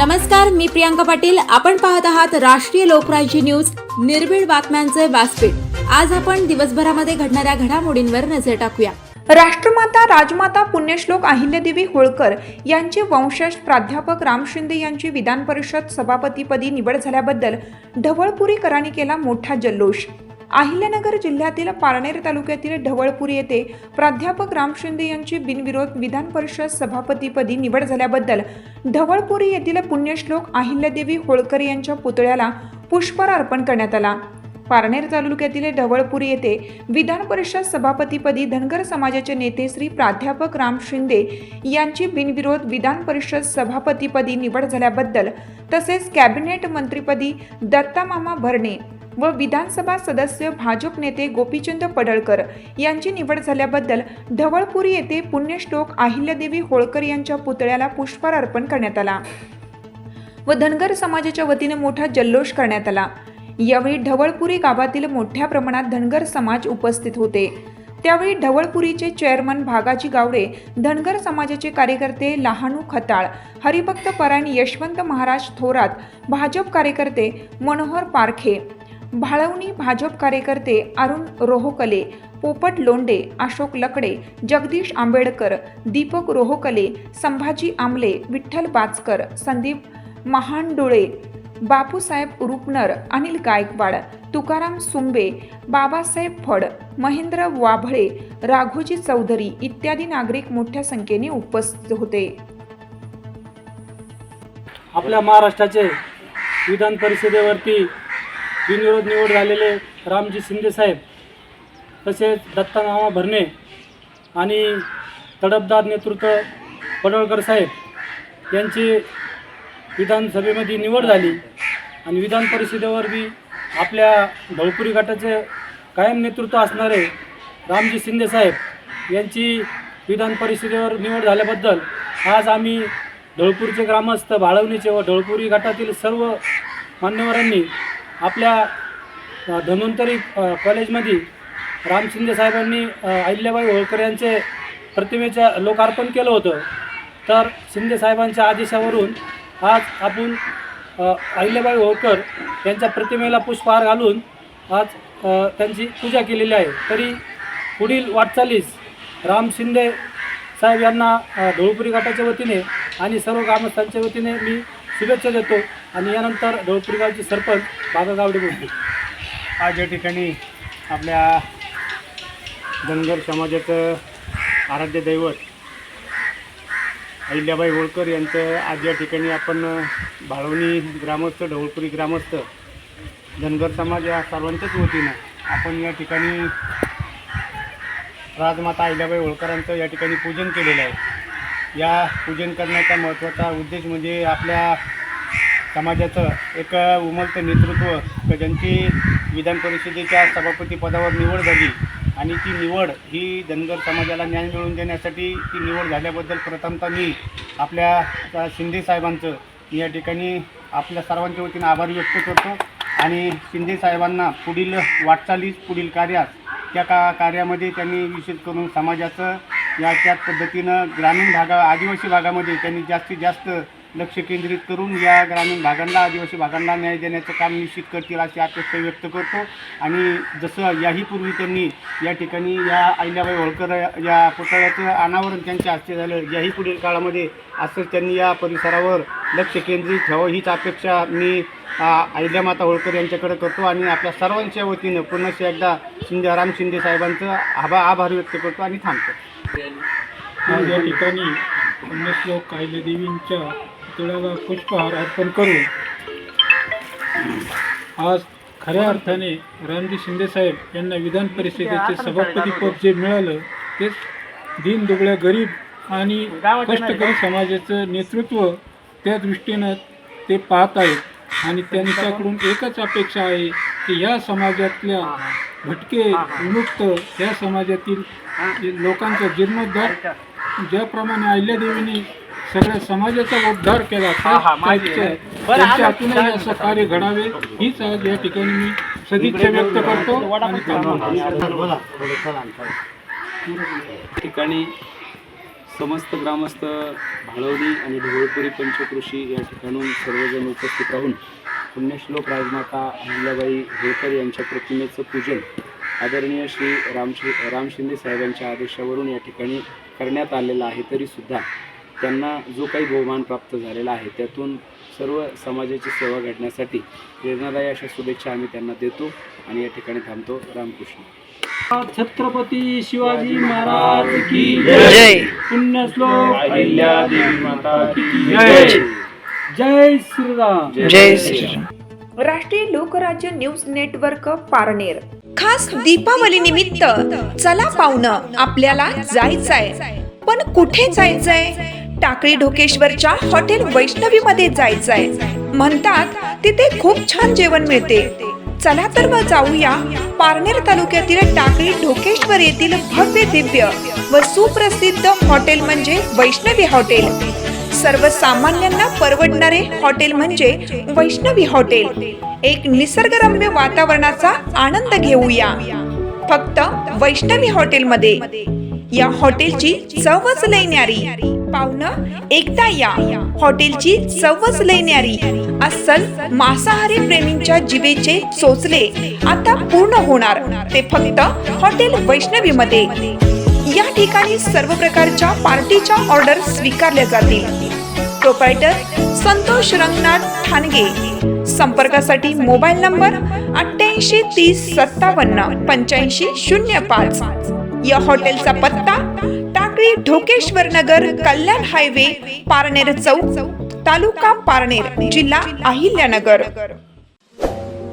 नमस्कार मी प्रियांका पाटील. आपण पाहत आहात राष्ट्रीय लोकराज्य न्यूज. निर्भीड बातम्यांचे व्यासपीठ. आज आपण दिवसभरामध्ये घडणाऱ्या घडामोडींवर नजर टाकूया. राष्ट्रमाता राजमाता पुण्यश्लोक अहिल्यादेवी होळकर यांचे वंशज प्राध्यापक राम शिंदे यांची विधान परिषद सभापतीपदी निवड झाल्याबद्दल ढवळपुरीकरांनी केला मोठा जल्लोष. अहिल्यानगर जिल्ह्यातील पारनेर तालुक्यातील ढवळपूर येथे प्राध्यापक राम शिंदे यांची बिनविरोध विधान परिषद सभापतीपदी निवड झाल्याबद्दल ढवळपुरी येथील पुण्यश्लोक अहिल्यादेवी होळकर यांच्या पुतळ्याला पुष्पहार अर्पण करण्यात आला. पारनेर तालुक्यातील ढवळपुरी येथे विधान परिषद सभापतीपदी धनगर समाजाचे नेते श्री प्राध्यापक राम शिंदे यांची बिनविरोध विधान परिषद सभापतीपदी निवड झाल्याबद्दल तसेच कॅबिनेट मंत्रीपदी दत्तामामा भरणे व विधानसभा सदस्य भाजप नेते गोपीचंद पडळकर यांची निवड झाल्याबद्दल ढवळपुरी येथे पुण्यश्लोक अहिल्यादेवी होळकर यांच्या पुतळ्याला पुष्पहार अर्पण करण्यात आला व धनगर समाजाच्या वतीने मोठा जल्लोष करण्यात आला. यावेळी ढवळपुरी गावातील मोठ्या प्रमाणात धनगर समाज उपस्थित होते. त्यावेळी ढवळपुरीचे चेअरमन भागाजी गावडे धनगर समाजाचे कार्यकर्ते लहानू खताळ हरिभक्त परायण यशवंत महाराज थोरात भाजप कार्यकर्ते मनोहर पारखे भाळवणी भाजप कार्यकर्ते अरुण रोहोकले पोपट लोंडे अशोक लकडे जगदीश आंबेडकर दीपक रोहोकले संभाजी आमले विठ्ठल बाचकर संदीप महांडोळे बापूसाहेब रुपनर अनिल गायकवाड तुकाराम सुंबे बाबासाहेब फड महेंद्र वाभळे राघोजी चौधरी इत्यादी नागरिक मोठ्या संख्येने उपस्थित होते. आपल्या महाराष्ट्राचे विधान परिषदेवरती बिनविरोध निवड झालेले रामजी शिंदे साहेब तसेच दत्तानामा भरणे आणि तडफदार नेतृत्व पडळकर साहेब यांची विधानसभेमध्ये निवड झाली आणि विधान परिषदेवर बी आपल्या ढवपुरी गटाचे कायम नेतृत्व असणारे रामजी शिंदे साहेब यांची विधान परिषदेवर निवड झाल्याबद्दल आज आम्ही ढवळपूरचे ग्रामस्थ बाळवणीचे व ढवळपुरी गटातील सर्व मान्यवरांनी आपल्या धन्वंतरी कॉलेजमध्ये राम शिंदे साहेबांनी अहिल्याबाई होळकर यांचे प्रतिमेचं लोकार्पण केलं होतं. तर शिंदे साहेबांच्या आदेशावरून आज आपण अहिल्याबाई होळकर यांच्या प्रतिमेला पुष्पहार घालून आज त्यांची पूजा केलेली आहे. तरी पुढील वाटचालीस राम शिंदे साहेब यांना धुळपुरी ढोळपुरी गटाच्या वतीने आणि सर्व ग्रामस्थांच्या वतीने मी शुभेच्छा देतो. आणि यानंतर ढोळपुरी गावचे सरपंच बाबा गावडे बोलते आज या ठिकाणी आपल्या धनगर समाजाचं आराध्य दैवत अहिल्याबाई होळकर यांचं आज या ठिकाणी आपण भाळवणी ग्रामस्थ ढवळपुरी ग्रामस्थ धनगर समाज या सर्वांच्याच वतीनं आपण या ठिकाणी राजमाता अहिल्याबाई होळकरांचं या ठिकाणी पूजन केलेलं आहे. या पूजन करण्याचा महत्त्वाचा उद्देश म्हणजे आपल्या समाजाचं एक उमलतं नेतृत्व ज्यांची विधान परिषदेच्या सभापती पदावर निवड झाली आणि ती निवड ही धनगर समाजाला न्याय मिळवून देण्यासाठी ती निवड झाल्याबद्दल प्रथमतः मी आपल्या शिंदे साहेबांचं या ठिकाणी आपल्या सर्वांच्या वतीनं आभार व्यक्त करतो. आणि शिंदे साहेबांना पुढील वाटचालीस पुढील कार्यात त्या का कार्यामध्ये त्यांनी विशेष करून समाजाचं या त्याच पद्धतीनं ग्रामीण भागा आदिवासी भागामध्ये त्यांनी जास्तीत जास्त लक्ष केंद्रित करून या ग्रामीण भागांना आदिवासी भागांना न्याय देण्याचं काम निश्चित करतील अशी अपेक्षा व्यक्त करतो. आणि जसं याही पूर्वी त्यांनी या ठिकाणी या अहिल्याबाई होळकर या पुतळ्याचं अनावरण त्यांच्या हस्ते झालं याही पुढील काळामध्ये असंच त्यांनी या परिसरावर लक्ष केंद्रित ठेवावं हीच अपेक्षा मी आ, अहिल्यामाता होळकर यांच्याकडे करतो. आणि आपल्या सर्वांच्या वतीनं पुन्हा एकदा शिंदे राम शिंदे साहेबांचं आभा आभार व्यक्त करतो आणि थांबतो. या ठिकाणी पुण्यश्लोक देवींच्या पुतळ्याला पुष्पहार अर्पण करून आज खऱ्या अर्थाने रामजी शिंदेसाहेब यांना विधान परिषदेचे सभापती पद जे मिळालं तेच दिन दुबळ्या गरीब आणि कष्टकरी समाजाचं नेतृत्व त्या दृष्टीनं ते पाहत आहेत. आणि त्यांच्याकडून एकच अपेक्षा आहे की या समाजातल्या भटके विमुक्त या समाजातील लोकांचा जीर्णोद्धार ज्याप्रमाणे अहिल्यादेवीने सगळ्या समाजाचा उद्धार केला त्याच त्यांच्या- हातूनही असं कार्य घडावे हीच आज या ठिकाणी मी सदिच्छा व्यक्त करतो. ठिकाणी समस्त ग्रामस्थ भाळवणी आणि ढवळपुरी पंचकृषी या ठिकाणून सर्वजण उपस्थित राहून पुण्यश्लोक राजमाता अहिल्याबाई होळकर यांच्या प्रतिमेचं पूजन आदरणीय श्री राम राम शिंदे साहेबांच्या आदेशावरून या ठिकाणी करण्यात आलेलं आहे तरीसुद्धा त्यांना जो काही बहुमान प्राप्त झालेला आहे त्यातून सर्व समाजाची सेवा घडण्यासाठी प्रेरणादायी अशा शुभेच्छा आम्ही त्यांना देतो आणि या ठिकाणी थांबतो. रामकृष्ण. छत्रपती शिवाजी महाराज की जय. पुण्यश्लोक. माता की जय. जय. श्रीराम. जय श्रीराम. राष्ट्रीय लोकराज्य न्यूज नेटवर्क पारनेर. खास दीपावली निमित्त चला पाहुणं आपल्याला जायचंय. पण कुठे जायचंय? टाकळी ढोकेश्वरच्या हॉटेल वैष्णवी मध्ये जायचंय. म्हणतात तिथे खूप छान जेवण मिळते. चला तर मग जाऊया पारनेर तालुक्यातील टाकळी ढोकेश्वर येथील भव्य दिव्य व सुप्रसिद्ध हॉटेल म्हणजे वैष्णवी हॉटेल. सर्वसामान्यांना परवडणारे हॉटेल म्हणजे वैष्णवी हॉटेल. एक निसर्गरम्य वातावरणाचा आनंद घेऊया. फक्त वैष्णवी हॉटेलमध्ये. या हॉटेलची चवच लय न्यारी. पाहुणं एकदा या. हॉटेलची चवच लय अस्सल मांसाहारी प्रेमींच्या जिवेचे चोचले आता पूर्ण होणार. ते फक्त हॉटेल वैष्णवी मध्ये या ठिकाणी सर्व प्रकारच्या पार्टीच्या ऑर्डर स्वीकारल्या जातील. प्रोपायटर संतोष रंगनाथ ठाणगे. संपर्कासाठी मोबाईल नंबर अठ्ठ्याऐंशी तीस सत्तावन्न पंच्याऐंशी शून्य पाच. या हॉटेलचा पत्ता टाकळी ढोकेश्वर नगर कल्याण हायवे पारनेर चौक तालुका पारनेर जिल्हा अहिल्यानगर.